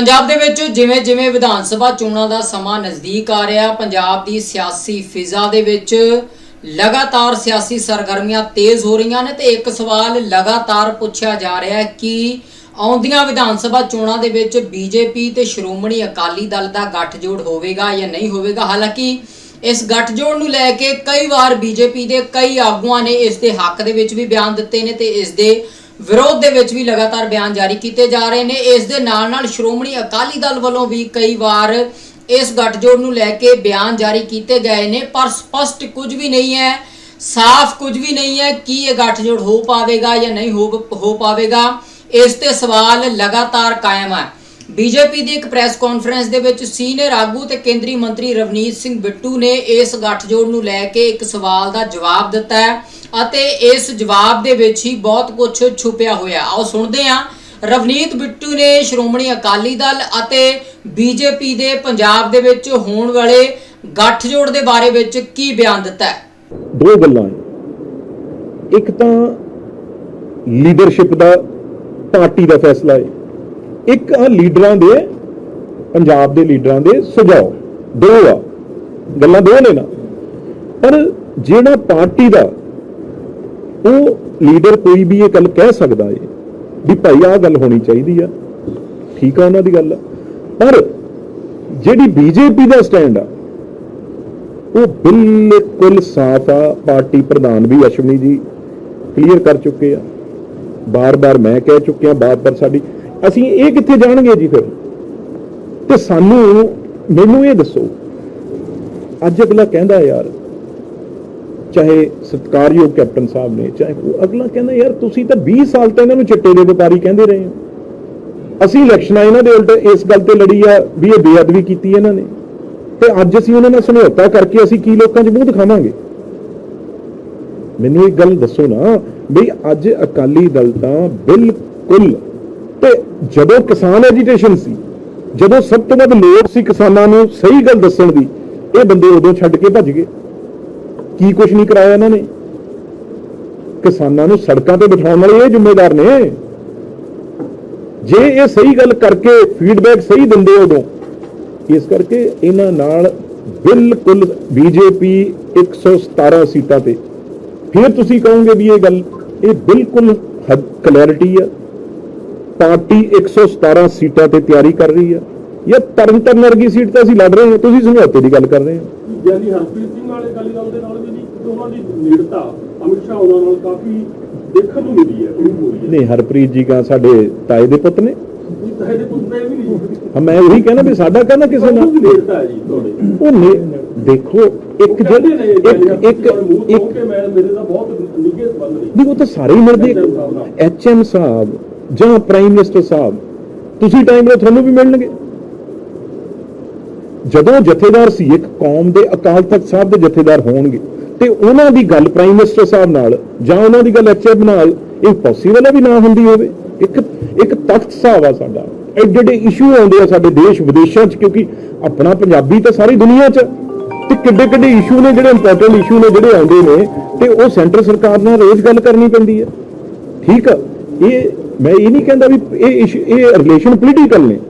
ਪੰਜਾਬ ਦੇ ਵਿੱਚ ਜਿਵੇਂ ਜਿਵੇਂ ਵਿਧਾਨ ਸਭਾ ਚੋਣਾਂ ਦਾ ਸਮਾਂ ਨਜ਼ਦੀਕ ਆ ਰਿਹਾ, ਪੰਜਾਬ ਦੀ ਸਿਆਸੀ ਫਿਜ਼ਾ ਦੇ ਵਿੱਚ ਲਗਾਤਾਰ ਸਿਆਸੀ ਸਰਗਰਮੀਆਂ ਤੇਜ਼ ਹੋ ਰਹੀਆਂ ਨੇ ਤੇ ਇੱਕ ਸਵਾਲ ਲਗਾਤਾਰ ਪੁੱਛਿਆ ਜਾ ਰਿਹਾ ਹੈ ਕਿ ਆਉਂਦੀਆਂ ਵਿਧਾਨ ਸਭਾ ਚੋਣਾਂ ਦੇ ਵਿੱਚ ਬੀਜੇਪੀ ਤੇ ਸ਼੍ਰੋਮਣੀ ਅਕਾਲੀ ਦਲ ਦਾ ਗੱਠਜੋੜ ਹੋਵੇਗਾ ਜਾਂ ਨਹੀਂ ਹੋਵੇਗਾ? ਹਾਲਾਂਕਿ ਇਸ ਗੱਠਜੋੜ ਨੂੰ ਲੈ ਕੇ ਕਈ ਵਾਰ ਬੀਜੇਪੀ ਦੇ ਕਈ ਆਗੂਆਂ ਨੇ ਇਸ ਦੇ ਹੱਕ ਦੇ ਵਿੱਚ ਵੀ ਬਿਆਨ ਦਿੱਤੇ ਨੇ ਤੇ ਇਸ ਦੇ ਵਿਰੋਧ ਦੇ ਵਿੱਚ ਵੀ ਲਗਾਤਾਰ ਬਿਆਨ ਜਾਰੀ ਕੀਤੇ ਜਾ ਰਹੇ ਨੇ। ਇਸ ਦੇ ਨਾਲ ਨਾਲ ਸ਼੍ਰੋਮਣੀ ਅਕਾਲੀ ਦਲ ਵੱਲੋਂ ਵੀ ਕਈ ਵਾਰ ਇਸ ਗੱਠਜੋੜ ਨੂੰ ਲੈ ਕੇ ਬਿਆਨ ਜਾਰੀ ਕੀਤੇ ਗਏ ਨੇ, ਪਰ ਸਪਸ਼ਟ ਕੁਝ ਵੀ ਨਹੀਂ ਹੈ, ਸਾਫ਼ ਕੁਝ ਵੀ ਨਹੀਂ ਹੈ ਕਿ ਇਹ ਗੱਠਜੋੜ ਹੋ ਪਾਵੇਗਾ ਜਾਂ ਨਹੀਂ ਹੋ ਹੋ ਪਾਵੇਗਾ। ਇਸ ਤੇ ਸਵਾਲ ਲਗਾਤਾਰ ਕਾਇਮ ਹੈ। ਬੀਜੇਪੀ ਦੀ ਇੱਕ ਪ੍ਰੈਸ ਕਾਨਫਰੰਸ ਦੇ ਵਿੱਚ ਸੀਨੀਅਰ ਆਗੂ ਤੇ ਕੇਂਦਰੀ ਮੰਤਰੀ ਰਵਨੀਤ ਸਿੰਘ ਬਿੱਟੂ ਨੇ ਇਸ ਗੱਠਜੋੜ ਨੂੰ ਲੈ ਕੇ ਇੱਕ ਸਵਾਲ ਦਾ ਜਵਾਬ ਦਿੱਤਾ ਹੈ ਅਤੇ ਇਸ ਜਵਾਬ ਦੇ ਵਿੱਚ ਹੀ ਬਹੁਤ ਕੁਝ ਛੁਪਿਆ ਹੋਇਆ। ਆਓ ਸੁਣਦੇ ਹਾਂ। ਰਵਨੀਤ ਬਿੱਟੂ ਨੇ ਸ਼੍ਰੋਮਣੀ ਅਕਾਲੀ ਦਲ ਅਤੇ ਬੀਜੇਪੀ ਦੇ ਪੰਜਾਬ ਦੇ ਵਿੱਚ ਹੋਣ ਵਾਲੇ ਗੱਠਜੋੜ ਦੇ ਬਾਰੇ ਵਿੱਚ ਕੀ ਬਿਆਨ ਦਿੱਤਾ ਹੈ? ਦੋ ਗੱਲਾਂ ਇੱਕ ਤਾਂ ਲੀਡਰਸ਼ਿਪ ਦਾ ਪਾਰਟੀ ਦਾ ਫੈਸਲਾ ਹੈ। ਇੱਕ ਆ ਲੀਡਰਾਂ ਦੇ, ਪੰਜਾਬ ਦੇ ਲੀਡਰਾਂ ਦੇ ਸੁਝਾਅ। ਦੋ ਆ, ਗੱਲਾਂ ਦੋ ਨੇ ਨਾ। ਪਰ ਜਿਹੜਾ ਪਾਰਟੀ ਦਾ, ਉਹ ਲੀਡਰ ਕੋਈ ਵੀ ਇਹ ਗੱਲ ਕਹਿ ਸਕਦਾ ਏ, ਵੀ ਭਾਈ ਆਹ ਗੱਲ ਹੋਣੀ ਚਾਹੀਦੀ ਆ, ਠੀਕ ਆ ਉਹਨਾਂ ਦੀ ਗੱਲ ਪਰ ਜਿਹੜੀ ਬੀਜੇਪੀ ਦਾ ਸਟੈਂਡ ਆ, ਉਹ ਬਿਲਕੁਲ ਸਾਫ਼ ਆ। ਪਾਰਟੀ ਪ੍ਰਧਾਨ ਵੀ ਅਸ਼ਵਨੀ ਜੀ ਕਲੀਅਰ ਕਰ ਚੁੱਕੇ ਆ। ਬਾਰ-ਬਾਰ ਮੈਂ ਕਹਿ ਚੁੱਕਿਆ, ਬਾਰ-ਬਾਰ ਸਾਡੀ ਅਸੀਂ ਇਹ ਕਿੱਥੇ ਜਾਣਗੇ ਜੀ ਫਿਰ? ਤੇ ਸਾਨੂੰ ਮੈਨੂੰ ਇਹ ਦੱਸੋ, ਅੱਜ ਅਗਲਾ ਕਹਿੰਦਾ ਯਾਰ, ਚਾਹੇ ਸਤਕਾਰਯੋਗ ਕੈਪਟਨ ਸਾਹਿਬ ਨੇ, ਚਾਹੇ ਉਹ ਅਗਲਾ ਕਹਿੰਦਾ ਯਾਰ, ਤੁਸੀਂ ਤਾਂ 20 ਸਾਲ ਤੋਂ ਇਹਨਾਂ ਨੂੰ ਚਿੱਟੇ ਦੇ ਵਪਾਰੀ ਕਹਿੰਦੇ ਰਹੇ ਹੋ। ਅਸੀਂ ਇਲੈਕਸ਼ਨਾਂ ਇਹਨਾਂ ਦੇ ਉਲਟ ਇਸ ਗੱਲ ਤੇ ਲੜੀ ਆ ਵੀ ਇਹ ਬੇਅਦਬੀ ਕੀਤੀ ਇਹਨਾਂ ਨੇ। ਤੇ ਅੱਜ ਅਸੀਂ ਉਹਨਾਂ ਨਾਲ ਸਮਝੌਤਾ ਕਰਕੇ ਅਸੀਂ ਕੀ ਲੋਕਾਂ 'ਚ ਮੂੰਹ ਦਿਖਾਵਾਂਗੇ? ਮੈਨੂੰ ਇੱਕ ਗੱਲ ਦੱਸੋ ਨਾ ਵੀ ਅੱਜ ਅਕਾਲੀ ਦਲ ਤਾਂ ਬਿਲਕੁਲ ਤੇ ਜਦੋਂ ਕਿਸਾਨ ਐਜੀਟੇਸ਼ਨ ਸੀ, ਜਦੋਂ ਸਭ ਤੋਂ ਵੱਧ ਲੋੜ ਸੀ ਕਿਸਾਨਾਂ ਨੂੰ ਸਹੀ ਗੱਲ ਦੱਸਣ ਦੀ, ਇਹ ਬੰਦੇ ਉਦੋਂ ਛੱਡ ਕੇ ਭੱਜ ਗਏ। ਕੀ ਕੁਝ ਨਹੀਂ ਕਰਾਇਆ ਇਹਨਾਂ ਨੇ? ਕਿਸਾਨਾਂ ਨੂੰ ਸੜਕਾਂ ਤੇ ਬਿਠਾਉਣ ਵਾਲੇ ਇਹ ਜ਼ਿੰਮੇਦਾਰ ਨੇ। ਜੇ ਇਹ ਸਹੀ ਗੱਲ ਕਰਕੇ ਫੀਡਬੈਕ ਸਹੀ ਦਿੰਦੇ ਉਦੋਂ, ਇਸ ਕਰਕੇ ਇਹਨਾਂ ਨਾਲ ਬਿਲਕੁਲ ਬੀਜੇਪੀ 117 ਸੀਟਾਂ ਤੇ। ਫਿਰ ਤੁਸੀਂ ਕਹੋਗੇ ਵੀ ਇਹ ਗੱਲ, ਇਹ ਬਿਲਕੁਲ ਕਲੈਰਿਟੀ ਆ। ਪਾਰਟੀ 117 ਸੀਟਾਂ ਤੇ ਤਿਆਰੀ ਕਰ ਰਹੀ ਆ ਇਹ ਤਰਨਤਾਰਨ ਵਰਗੀ ਸੀਟ ਤੇ ਅਸੀਂ ਲੜ ਰਹੇ ਹਾਂ ਤੁਸੀਂ ਸਮਝੌਤੇ ਦੀ ਗੱਲ ਕਰ ਰਹੇ ਹੋ। ਗਿਆਨੀ ਹਰਪ੍ਰੀਤ ਸਿੰਘ ਵਾਲੇ ਅਕਾਲੀ ਦਲ ਦੇ ਨਾਲ ਵੀ ਜੀ ਉਹਨਾਂ ਦੀ ਨੇੜਤਾ ਅਮਿਤ ਸ਼ਾਹ ਉਹਨਾਂ ਨਾਲ ਕਾਫੀ ਦੇਖਣ ਨੂੰ ਮਿਲੀ ਹੈ ਹੈ। ਨਹੀਂ ਹਰਪ੍ਰੀਤ ਜੀ ਕਾ ਸਾਡੇ ਤਾਏ ਦੇ ਪੁੱਤ ਨੇ। ਜੀ ਤਾਂ ਇਹਦੇ ਪੁੱਤ ਵੀ ਨਹੀਂ। ਹਾਂ, ਮੈਂ ਉਹੀ ਕਹਿੰਦਾ ਵੀ ਸਾਡਾ ਕਹਿੰਦਾ ਕਿਸੇ ਨਾਲ। ਦੀ ਨੇੜਤਾ ਹੈ ਜੀ ਤੁਹਾਡੇ। ਉਹ ਨੇ ਦੇਖੋ ਇੱਕ ਨੇ ਇੱਕ ਇੱਕ ਇੱਕ ਮੇਰੇ ਦਾ ਬਹੁਤ ਨਿੱਘੇ ਸੰਬੰਧ ਨੇ। ਨਹੀਂ ਉਹ ਤਾਂ ਸਾਰੇ ਹੀ ਮਿਲਦੇ। ਐਚਐਮ ਸਾਹਿਬ ਜਾਂ ਪ੍ਰਾਈਮ ਮਿਨਿਸਟਰ ਸਾਹਿਬ, ਤੁਸੀਂ ਟਾਈਮ ਲਓ ਤੁਹਾਨੂੰ ਵੀ ਮਿਲਣਗੇ। ਜਦੋਂ ਜਥੇਦਾਰ ਸੀ, ਇੱਕ ਕੌਮ ਦੇ ਅਕਾਲ ਤਖਤ ਸਾਹਿਬ ਦੇ ਜਥੇਦਾਰ ਹੋਣਗੇ, ਤੇ ਉਹਨਾਂ ਦੀ ਗੱਲ ਪ੍ਰਾਈਮ ਮਿਨਿਸਟਰ ਸਾਹਿਬ ਨਾਲ ਜਾਂ ਉਹਨਾਂ ਦੀ ਗੱਲ ਐਚਐਮ ਨਾਲ, ਇਹ ਪੋਸੀਬਲ ਹੈ ਵੀ ਨਾ ਹੁੰਦੀ ਹੋਵੇ? ਇੱਕ ਇੱਕ ਤਖਤ ਸਾਹਿਬ ਆ ਸਾਡਾ। ਐਡੇ ਐਡੇ ਇਸ਼ੂ ਆਉਂਦੇ ਆ ਸਾਡੇ ਦੇਸ਼ ਵਿਦੇਸ਼ਾਂ 'ਚ, ਕਿਉਂਕਿ ਆਪਣਾ ਪੰਜਾਬੀ ਤਾਂ ਸਾਰੀ ਦੁਨੀਆ 'ਚ। ਤੇ ਕਿੱਡੇ ਕਿੱਡੇ ਇਸ਼ੂ ਨੇ ਜਿਹੜੇ ਇੰਪੋਰਟੈਂਟ ਇਸ਼ੂ ਨੇ ਜਿਹੜੇ ਆਉਂਦੇ ਨੇ, ਤੇ ਉਹ ਸੈਂਟਰ ਸਰਕਾਰ ਨਾਲ ਰੋਜ਼ ਗੱਲ ਕਰਨੀ ਪੈਂਦੀ ਹੈ। ਠੀਕ ਆ? ਇਹ ਮੈਂ ਇਹ ਨਹੀਂ ਕਹਿੰਦਾ ਵੀ ਇਹ issue- ਇਹ ਰਿਲੇਸ਼ਨ ਪੋਲੀਟੀਕਲ ਨੇ।